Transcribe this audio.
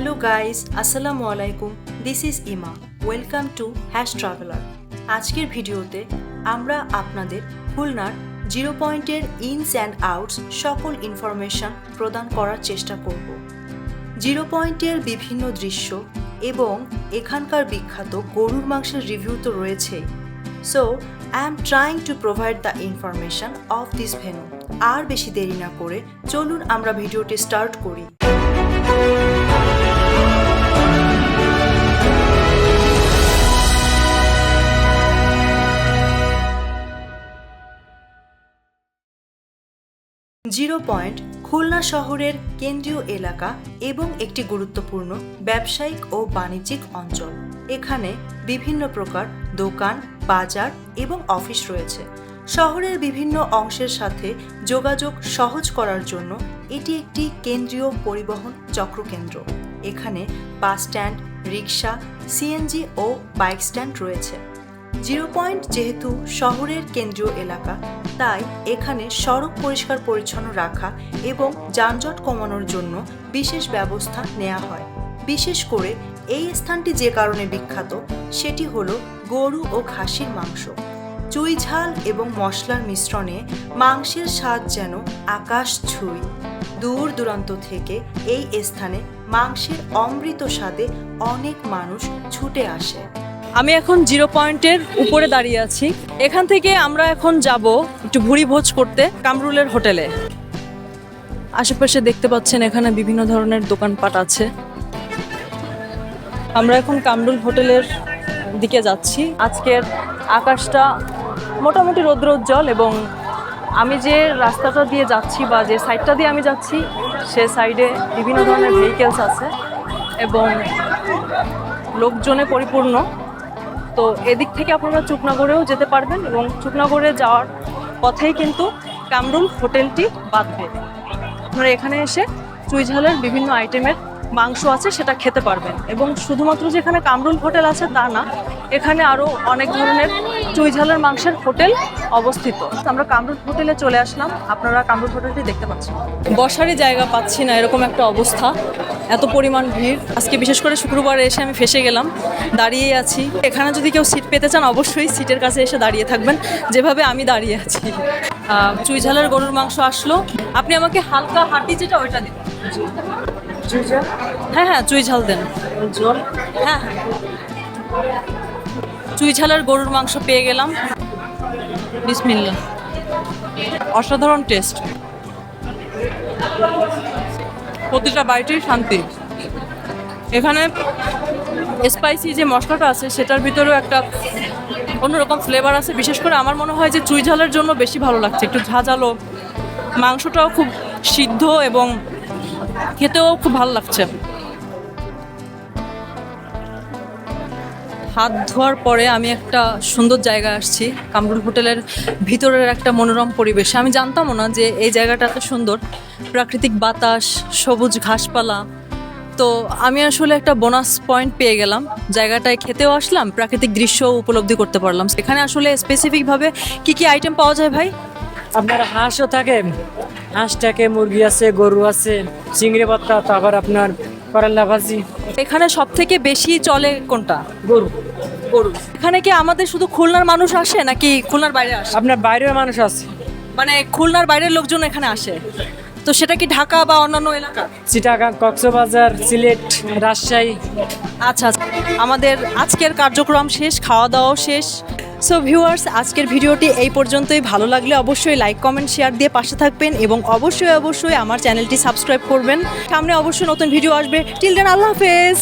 Hello guys আসসালামু আলাইকুম this is Ima welcome to hash traveller আজকের ভিডিওতে আমরা আপনাদের খুলনার জিরো পয়েন্টের ইনস অ্যান্ড আউটস সকল ইনফরমেশন প্রদান করার চেষ্টা করব। জিরো পয়েন্টের বিভিন্ন দৃশ্য এবং এখানকার বিখ্যাত গরুর মাংসের রিভিউ তো রয়েছেই। So I am trying to provide the information of this venue আর বেশি দেরি না করে চলুন আমরা ভিডিওটি স্টার্ট করি। জিরো পয়েন্ট খুলনা শহরের কেন্দ্রীয় এলাকা এবং একটি গুরুত্বপূর্ণ ব্যবসায়িক ও বাণিজ্যিক অঞ্চল। এখানে বিভিন্ন প্রকার দোকান, বাজার এবং অফিস রয়েছে। শহরের বিভিন্ন অংশের সাথে যোগাযোগ সহজ করার জন্য এটি একটি কেন্দ্রীয় পরিবহন চক্রকেন্দ্র। এখানে বাস স্ট্যান্ড রিক্সা সিএনজি ও বাইক স্ট্যান্ড রয়েছে। জিরো পয়েন্ট যেহেতু শহরের কেন্দ্রীয় এলাকা, তাই এখানে সড়ক পরিষ্কার পরিচ্ছন্ন রাখা এবং যানজট কমানোর জন্য বিশেষ ব্যবস্থা নেওয়া হয়। বিশেষ করে এই স্থানটি যে কারণে বিখ্যাত, সেটি হলো গরু ও খাসির মাংস। চুই ঝাল এবং মশলার মিশ্রণে মাংসের স্বাদ যেন আকাশ ছুঁই। দূর দূরান্ত থেকে এই স্থানে মাংসের অমৃত স্বাদে অনেক মানুষ ছুটে আসে। আমি এখন জিরো পয়েন্টের উপরে দাঁড়িয়ে আছি। এখান থেকে আমরা এখন যাব একটু ভুড়ি ভোজ করতে, কামরুলের হোটেলে। আশেপাশে দেখতে পাচ্ছেন এখানে বিভিন্ন ধরনের দোকানপাট আছে। আমরা এখন কামরুল হোটেলের দিকে যাচ্ছি। আজকের আকাশটা মোটামুটি রৌদ্রোজ্জ্বল এবং আমি যে রাস্তাটা দিয়ে যাচ্ছি বা যে সাইডটা দিয়ে আমি যাচ্ছি, সে সাইডে বিভিন্ন ধরনের ভেহিকেলস আছে এবং লোকজনে পরিপূর্ণ। তো এদিক থেকে আপনারা চুকনাগড়েও যেতে পারবেন এবং চুকনাগড়ে যাওয়ার পথেই কিন্তু কামরুল হোটেলটি বাঁধবে। আপনারা এখানে এসে চুইঝালের বিভিন্ন আইটেমের মাংস আছে সেটা খেতে পারবেন এবং শুধুমাত্র যেখানে কামরুল হোটেল আছে তা না, এখানে আরও অনেক ধরনের চুইঝালের মাংসের হোটেল অবস্থিত। আমরা কামরুল হোটেলে চলে আসলাম। আপনারা কামরুল হোটেলটি দেখতে পাচ্ছেন। বসারই জায়গা পাচ্ছি না এরকম একটা অবস্থা। এত পরিমাণ ভিড়। আজকে বিশেষ করে শুক্রবার এসে আমি ফেসে গেলাম দাঁড়িয়েই আছি। এখানে যদি কেউ সিট পেতে চান অবশ্যই সিটের কাছে এসে দাঁড়িয়ে থাকবেন। যেভাবে আমি দাঁড়িয়ে আছি। চুইঝালের গরুর মাংস আসলো। আপনি আমাকে হালকা হাঁটি যেটা ওইটা দিন। হ্যাঁ হ্যাঁ চুই ঝাল দেন হ্যাঁ হ্যাঁ। চুই ঝালের গরুর মাংস পেয়ে গেলাম। বিসমিল্লা অসাধারণ টেস্ট। প্রতিটা বাইটেই শান্তি। এখানে স্পাইসি যে মশলাটা আছে, সেটার ভিতরেও একটা অন্যরকম ফ্লেভার আছে। বিশেষ করে আমার মনে হয় যে চুই ঝালের জন্য বেশি ভালো লাগছে। একটু ঝাঁঝালো। মাংসটাও খুব সিদ্ধ এবং খেতেও খুব ভালো লাগছে। হাত ধোয়ার পরে আমি একটা সুন্দর জায়গায় আসছি। কামরুল হোটেলের ভিতরের একটা মনোরম পরিবেশ। আমি জানতামও না যে এই জায়গাটা এত সুন্দর। প্রাকৃতিক বাতাস সবুজ ঘাসপালা। তো আমি আসলে একটা বোনাস পয়েন্ট পেয়ে গেলাম। জায়গাটায় খেতেও আসলাম প্রাকৃতিক দৃশ্য উপলব্ধি করতে পারলাম। এখানে আসলে স্পেসিফিকভাবে কি কি আইটেম পাওয়া যায় ভাই? আপনার হাঁসও থাকে। হাঁস থাকে মুরগি আছে গরু আছে চিংড়ি পাত্তা তারপর আপনার করল্লা ভাজি। এখানে সব থেকে বেশি চলে কোনটা? গরু। গরু। এখানে কি আমাদের শুধু খুলনার মানুষ আসে নাকি খুলনার বাইরে আসে? আপনার বাইরের মানুষ আছে। মানে খুলনার বাইরের লোকজন এখানে আসে। তো সেটা কি ঢাকা বা অন্যান্য এলাকা? চিটাগাং কক্সবাজার সিলেট রাজশাহী। আচ্ছা আচ্ছা। আমাদের আজকের কার্যক্রম শেষ খাওয়া দাওয়াও শেষ। সো ভিউয়ার্স আজকের ভিডিওটি এই পর্যন্তই। ভালো লাগলে অবশ্যই লাইক কমেন্ট শেয়ার দিয়ে পাশে থাকবেন এবং অবশ্যই অবশ্যই আমার চ্যানেলটি সাবস্ক্রাইব করবেন। সামনে অবশ্যই নতুন ভিডিও আসবে। টিল দেন আল্লাহ হাফেজ!